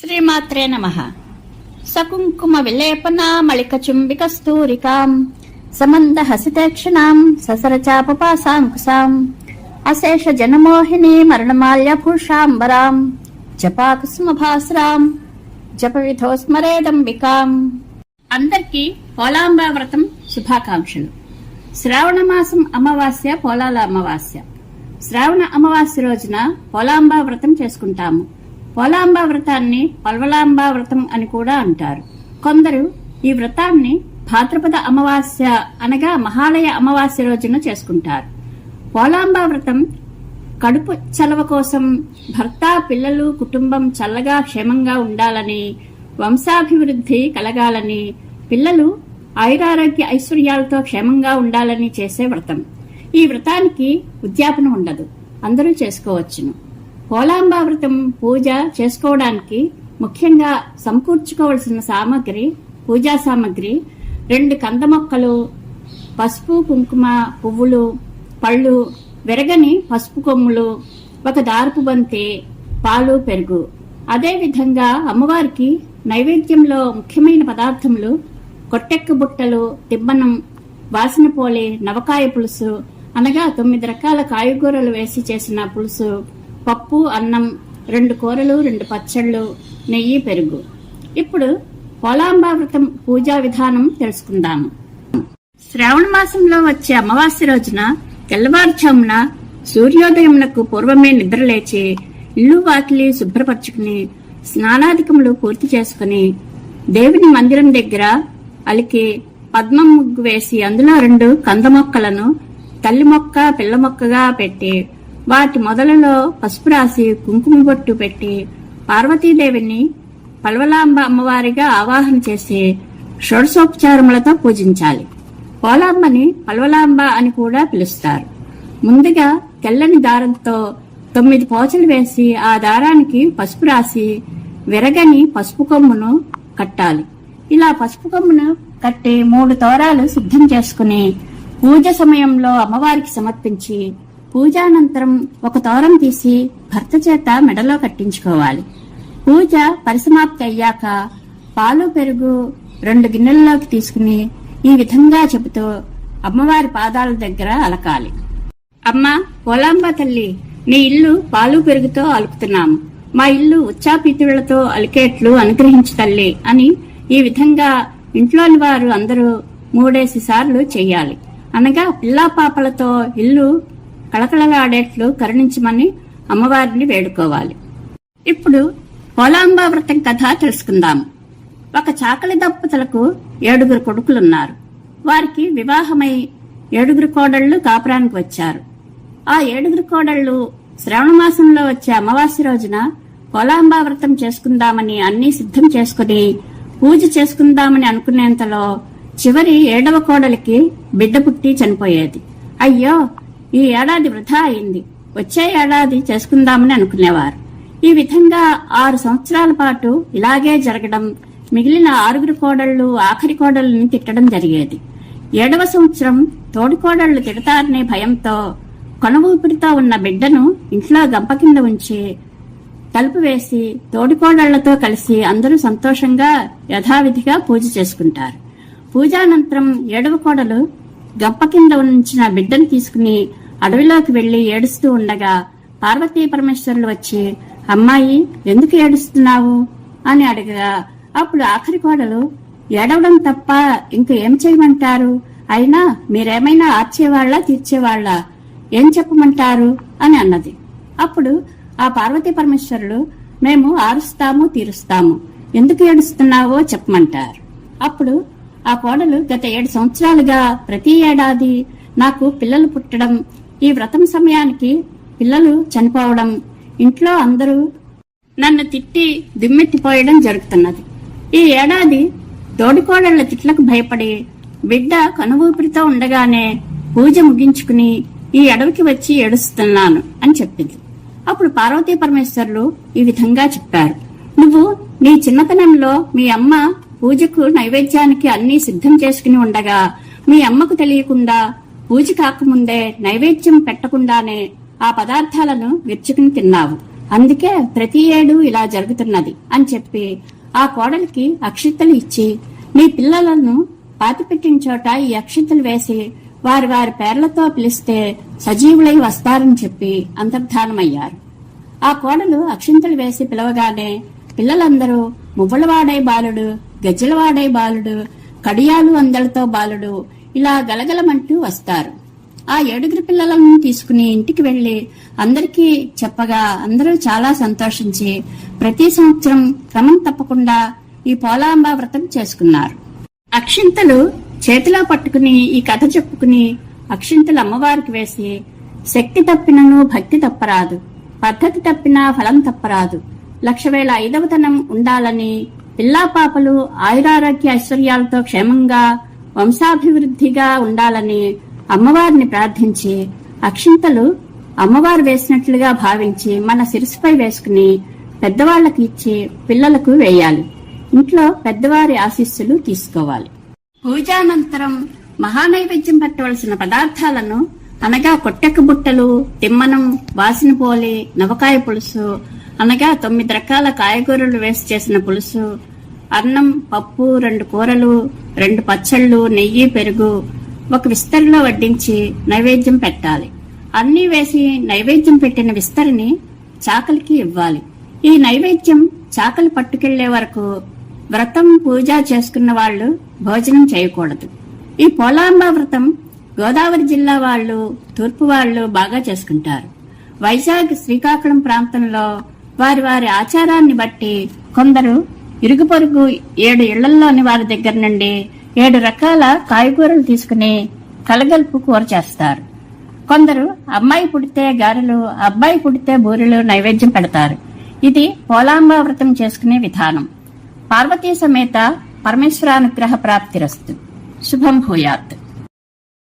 శ్రీమాత్రే నమ. సకుంకుమ విలేపనామళిక చుంబిక స్థూరికాం సమంద హసితేక్షణాం ససరచాపపాసాంకుశాం అశేష జనమోహిని మరణమాల్యభూషాంబరాం జపాకుసుమభాస్రాం జప విధో స్మరేదంబికాం అందరికీ పోలాంబా వ్రతం శుభాకాంక్షలు. శ్రావణ మాసం అమావాస్య పోలాల అమావాస్య. శ్రావణ అమావాస్య రోజున పోలాంబా వ్రతం చేసుకుంటాము. పోలాంబా వ్రతాన్ని పల్వలాంబా వ్రతం అని కూడా అంటారు. కొందరు ఈ వ్రతాన్ని భాద్రపద అమావాస్య అనగా మహాలయ అమావాస్య రోజున చేసుకుంటారు. పోలాంబా వ్రతం కడుపు చలవ కోసం భర్త పిల్లలు కుటుంబం చల్లగా క్షేమంగా ఉండాలని వంశాభివృద్ధి కలగాలని పిల్లలు ఆయురారోగ్య ఐశ్వర్యాలతో క్షేమంగా ఉండాలని చేసే వ్రతం. ఈ వ్రతానికి ఉద్యాపన ఉండదు. అందరూ చేసుకోవచ్చును. కోలాంబావృతం పూజ చేసుకోవడానికి ముఖ్యంగా సమకూర్చుకోవలసిన సామాగ్రి పూజా సామాగ్రి రెండు కంద మొక్కలు పసుపు కుంకుమ పువ్వులు పళ్ళు విరగని పసుపు కొమ్ములు ఒక దారపు బంతి పాలు పెరుగు. అదేవిధంగా అమ్మవారికి నైవేద్యంలో ముఖ్యమైన పదార్థములు కొట్టెక్క బుట్టలు తిబ్బనం వాసన పోలి నవకాయ పులుసు అనగా తొమ్మిది రకాల కాయగూరలు వేసి చేసిన పులుసు పప్పు అన్నం రెండు కూరలు రెండు పచ్చళ్ళు నెయ్యి పెరుగు. ఇప్పుడు పోలాంబావృతం పూజా విధానం తెలుసుకుందాము. శ్రావణ మాసంలో వచ్చే అమావాస్య రోజున తెల్లవారుజామున సూర్యోదయమునకు పూర్వమే నిద్రలేచి ఇల్లు వాకిలి శుభ్రపరచుకుని స్నానాధికములు పూర్తి చేసుకుని దేవుని మందిరం దగ్గర అలికి పద్మం ముగ్గు వేసి అందులో రెండు కంద మొక్కలను తల్లి మొక్క పిల్ల మొక్కగా పెట్టి వాటి మొదలలో పసుపు రాసి కుంకుమ బొట్టు పెట్టి పార్వతీదేవిని పల్వలాంబ అమ్మవారిగా ఆవాహన చేసి షోడశోపచారములతో పూజించాలి. పోలాంబని పల్వలాంబ అని కూడా పిలుస్తారు. ముందుగా తెల్లని దారంతో తొమ్మిది పోచలు వేసి ఆ దారానికి పసుపు రాసి విరగని పసుపు కొమ్మును కట్టాలి. ఇలా పసుపు కొమ్మును కట్టి మూడు తోరాలు సిద్ధం చేసుకుని పూజ సమయంలో అమ్మవారికి సమర్పించి పూజానంతరం ఒక తోరం తీసి భర్త చేత మెడలో కట్టించుకోవాలి. పూజ పరిసమాప్తి అయ్యాక పాలు పెరుగు రెండు గిన్నెల్లోకి తీసుకుని ఈ విధంగా చెబుతూ అమ్మవారి పాదాల దగ్గర అలకాలి. అమ్మ పోలాంబ తల్లి నీ ఇల్లు పాలు పెరుగుతో అలుకుతున్నాము. మా ఇల్లు ఉచ్చాపితులతో అలికేట్లు అనుగ్రహించు తల్లి అని ఈ విధంగా ఇంట్లోని వారు అందరూ మూడేసి సార్లు చెయ్యాలి. అనగా పిల్లా పాపలతో ఇల్లు కళకళలాడేట్లు కరుణించమని అమ్మవారిని వేడుకోవాలి. ఇప్పుడు పోలాంబా వ్రతం కథ తెలుసుకుందాం. ఒక చాకలి దంపతులకు ఏడుగురు కొడుకులున్నారు. వారికి వివాహమై ఏడుగురు కోడళ్ళు కాపురానికి వచ్చారు. ఆ ఏడుగురు కోడళ్ళు శ్రవణ మాసంలో వచ్చే అమావాస్య రోజున కోలాంబా వ్రతం చేసుకుందామని అన్ని సిద్ధం చేసుకుని పూజ చేసుకుందామని అనుకునేంతలో చివరి ఏడవ కోడలికి బిడ్డ పుట్టి చనిపోయేది. అయ్యో ఈ ఏడాది వృధా అయింది. వచ్చే ఏడాది చేసుకుందామని అనుకునేవారు. ఈ విధంగా ఆరు సంవత్సరాల పాటు ఇలాగే జరగడం మిగిలిన ఆరుగురు కోడళ్ళు ఆఖరి కోడళ్ళని తిట్టడం జరిగేది. ఏడవ సంవత్సరం తోడికోడళ్ళు తిడతారనే భయంతో కొన ఊపిరితో ఉన్న బిడ్డను ఇంట్లో గంప కింద ఉంచి తలుపు వేసి తోడికోడళ్ళతో కలిసి అందరూ సంతోషంగా యథావిధిగా పూజ చేసుకుంటారు. పూజానంతరం ఏడవ కోడలు గప్ప కింద ఉంచిన బిడ్డను తీసుకుని అడవిలోకి వెళ్ళి ఏడుస్తూ ఉండగా పార్వతీ పరమేశ్వరులు వచ్చి అమ్మాయి ఎందుకు ఏడుస్తున్నావు? అని అడగగా అప్పుడు ఆఖరి కోడలు ఏడవడం తప్ప ఇంక ఏం చేయమంటారు? అయినా మీరేమైనా ఆర్చేవాళ్ళ తీర్చేవాళ్ళ? ఏం చెప్పమంటారు? అని అన్నది. అప్పుడు ఆ పార్వతీ పరమేశ్వరులు మేము ఆరుస్తాము తీరుస్తాము. ఎందుకు ఏడుస్తున్నావో చెప్పమంటారు. అప్పుడు ఆ కోడలు గత ఏడు సంవత్సరాలుగా ప్రతి ఏడాది నాకు పిల్లలు పుట్టడం ఈ వ్రతం సమయానికి పిల్లలు చనిపోవడం ఇంట్లో అందరూ నన్ను తిట్టి దిమ్మెత్తిపోయడం జరుగుతున్నది. ఈ ఏడాది దోడికోడళ్ళ తిట్లకు భయపడి బిడ్డ కనువూపిరితో ఉండగానే పూజ ముగించుకుని ఈ అడవికి వచ్చి ఏడుస్తున్నాను అని చెప్పింది. అప్పుడు పార్వతీ పరమేశ్వరులు ఈ విధంగా చెప్పారు. నువ్వు నీ చిన్నతనంలో మీ అమ్మ పూజకు నైవేద్యానికి అన్ని సిద్ధం చేసుకుని ఉండగా మీ అమ్మకు తెలియకుండా పూజ కాకముందే నైవేద్యం పెట్టకుండానే ఆ పదార్థాలను విరుచుకుని తిన్నావు. అందుకే ప్రతి ఏడు ఇలా జరుగుతున్నది అని చెప్పి ఆ కోడలికి అక్షింతలు ఇచ్చి మీ పిల్లలను పాతిపెట్టిన చోట ఈ అక్షింతలు వేసి వారి వారి పేర్లతో పిలిస్తే సజీవులై వస్తారని చెప్పి అంతర్ధానమయ్యారు. ఆ కోడలు అక్షింతలు వేసి పిలవగానే పిల్లలందరూ మువ్వలవాడే బాలుడు గజలవాడే బాలుడు కడియాలు అందలతో బాలుడు ఇలా గలగలమంటూ వస్తారు. ఆ ఏడుగురు పిల్లలను తీసుకుని ఇంటికి వెళ్ళి అందరికీ చెప్పగా అందరూ చాలా సంతోషించి ప్రతి సంవత్సరం క్రమం తప్పకుండా ఈ పోలాంబ వ్రతం చేసుకున్నారు. అక్షింతలు చేతిలో పట్టుకుని ఈ కథ చెప్పుకుని అక్షింతలు అమ్మవారికి వేసి శక్తి తప్పినను భక్తి తప్పరాదు పద్ధతి తప్పినా ఫలం తప్పరాదు లక్ష వేల ఐదవతనం ఉండాలని పిల్లా పాపలు ఆయురారోగ్య ఐశ్వర్యాలతో క్షేమంగా వంశాభివృద్ధిగా ఉండాలని అమ్మవారిని ప్రార్థించి అక్షింతలు అమ్మవారు వేసినట్లుగా భావించి మన శిరస్సుపై వేసుకుని పెద్దవాళ్ళకు ఇచ్చి పిల్లలకు వేయాలి. ఇంట్లో పెద్దవారి ఆశీస్సులు తీసుకోవాలి. పూజానంతరం మహానైవేద్యం పెట్టవలసిన పదార్థాలను అనగా కొట్టెక బుట్టలు తిమ్మనం వాసిన పోలి నవకాయ పులుసు అనగా తొమ్మిది రకాల కాయగూరలు వేసి చేసిన పులుసు. అన్నం పప్పు రెండు కూరలు రెండు పచ్చళ్ళు నెయ్యి పెరుగు. ఒక విస్తరిలో వడ్డించి నైవేద్యం పెట్టాలి. అన్నీ వేసి నైవేద్యం పెట్టిన విస్తరిని చాకలికి ఇవ్వాలి. ఈ నైవేద్యం చాకలి పట్టుకెళ్ళే వరకు వ్రతం పూజ చేసుకున్న వాళ్ళు భోజనం చేయకూడదు. ఈ పోలాంబ వ్రతం గోదావరి జిల్లా వాళ్ళు తూర్పు వాళ్ళు బాగా చేసుకుంటారు. వైజాగ్ శ్రీకాకుళం ప్రాంతంలో వారి వారి ఆచారాన్ని బట్టి కొందరు ఇరుగు పొరుగు ఏడు ఇళ్ళలోని వారి దగ్గర నుండి ఏడు రకాల కాయగూరలు తీసుకుని కలగలుపు కూర చేస్తారు. కొందరు అమ్మాయి పుడితే గారెలు అబ్బాయి పుడితే బూరెలు నైవేద్యం పెడతారు. ఇది పోలాంబ వ్రతం చేసుకునే విధానం. పార్వతీ సమేత పరమేశ్వరానుగ్రహ ప్రాప్తిరస్తు. శుభం భూయాత్.